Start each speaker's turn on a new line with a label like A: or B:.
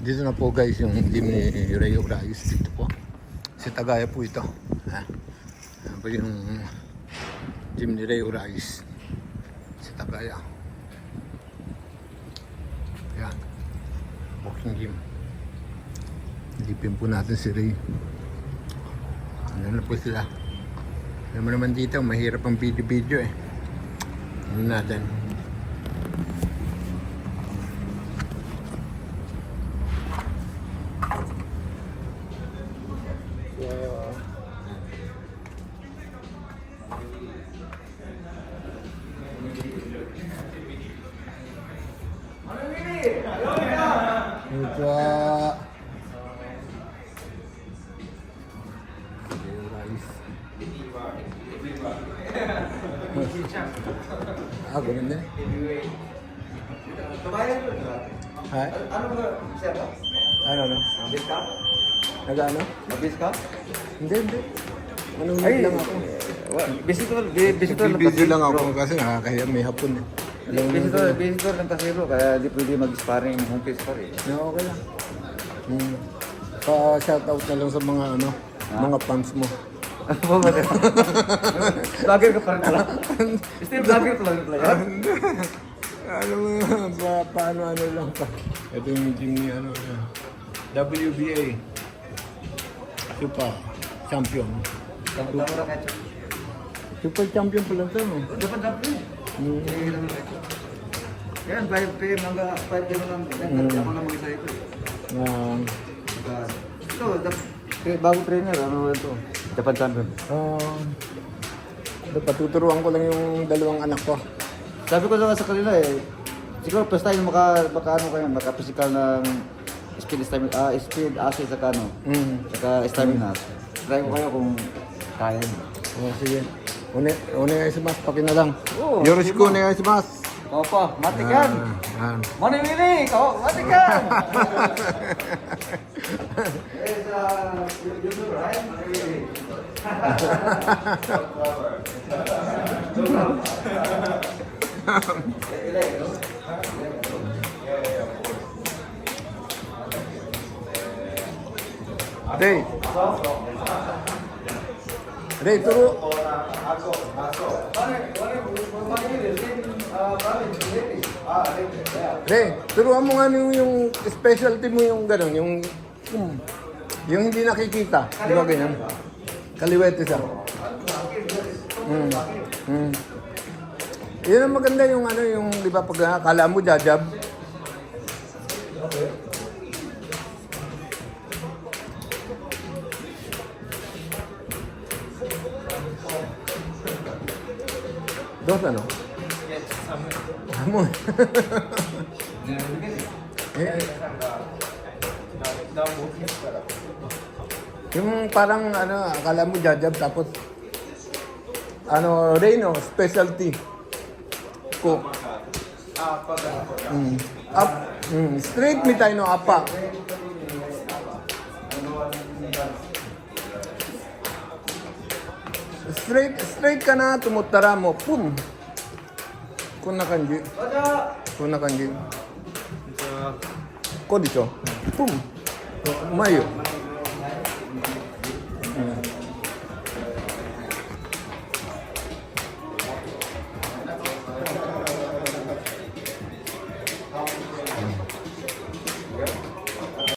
A: Dito na po guys yung gym ni dito po. Sa Tagaya po ito. Ha? Yan po yung gym ni Ray Reyes. Sa Tagaya. Yan. Walking gym. Lipin po natin si Ray. Ano na po sila. Alam mo naman dito, mahirap ang video-video eh. Ano natin. Konnichiwa. Ah, ganun din. Ha?
B: Ano ba, sir?
A: Ano, ano?
B: Mabis ka?
A: Nag-ano?
B: Mabis ka?
A: Hindi, hindi. Ano lang ako.
B: Visitor, vi- visitor lang
A: Busy lang ako kasi nakakaya may hapon eh.
B: Visitor, visitor lang kasi bro, kaya di pwede mag-sparring home case pa rin.
A: No, okay lang. Hmm. Pa-shoutout na lang sa mga ano, mga fans mo.
B: Ano ba ba? Vlogger ka pa rin pala. Still vlogger pa lang pala
A: ano mo, pa, paano ano lang pa. Ito yung team ni ano, WBA. Super champion.
B: Tama-tama kayo.
A: Super champion pala ito. no?
B: Dapat.
A: Hmm.
B: Yan, 5 p.m. hanggang 5 p.m. lang. Yan, ako lang mag-isa ito.
A: Ah,
B: Ito, eh, bago trainer, ano ito? Japan champion.
A: ah, patuturuan ko lang yung dalawang anak ko.
B: Sabi ko lang sa kanila eh, siguro first time maka, maka ano kayo, maka physical ng speed stamina, ah, speed assist saka ano,
A: Mm.
B: saka stamina. Try ko kayo kung kaya niyo.
A: Oh, sige. One, onegaishimasu. Paki na lang.
B: Oo,
A: Yoroshiku onegaishimasu.
B: Opo, matik yan.
A: Ah, ah.
B: Manimili, ikaw, matik yan.
A: Ray, turo. Ray, turuan mo nga yung, yung specialty mo yung gano'n, yung, yung, yung hindi nakikita. Di ba ganyan? Kaliwete siya. Mm. Mm. Yun ang maganda yung ano, yung, di ba, pag akala mo jajab, Dos ano? Amo. Eh, yung parang ano, akala mo jajab tapos ano, Reno, specialty. Cook. Mm. Up, mm. Straight mi tayo no apa. Straight, straight ka na, tumutara mo, pum. Kuna kanji. Kuna kanji. こうでしょ。プン。うまいよ。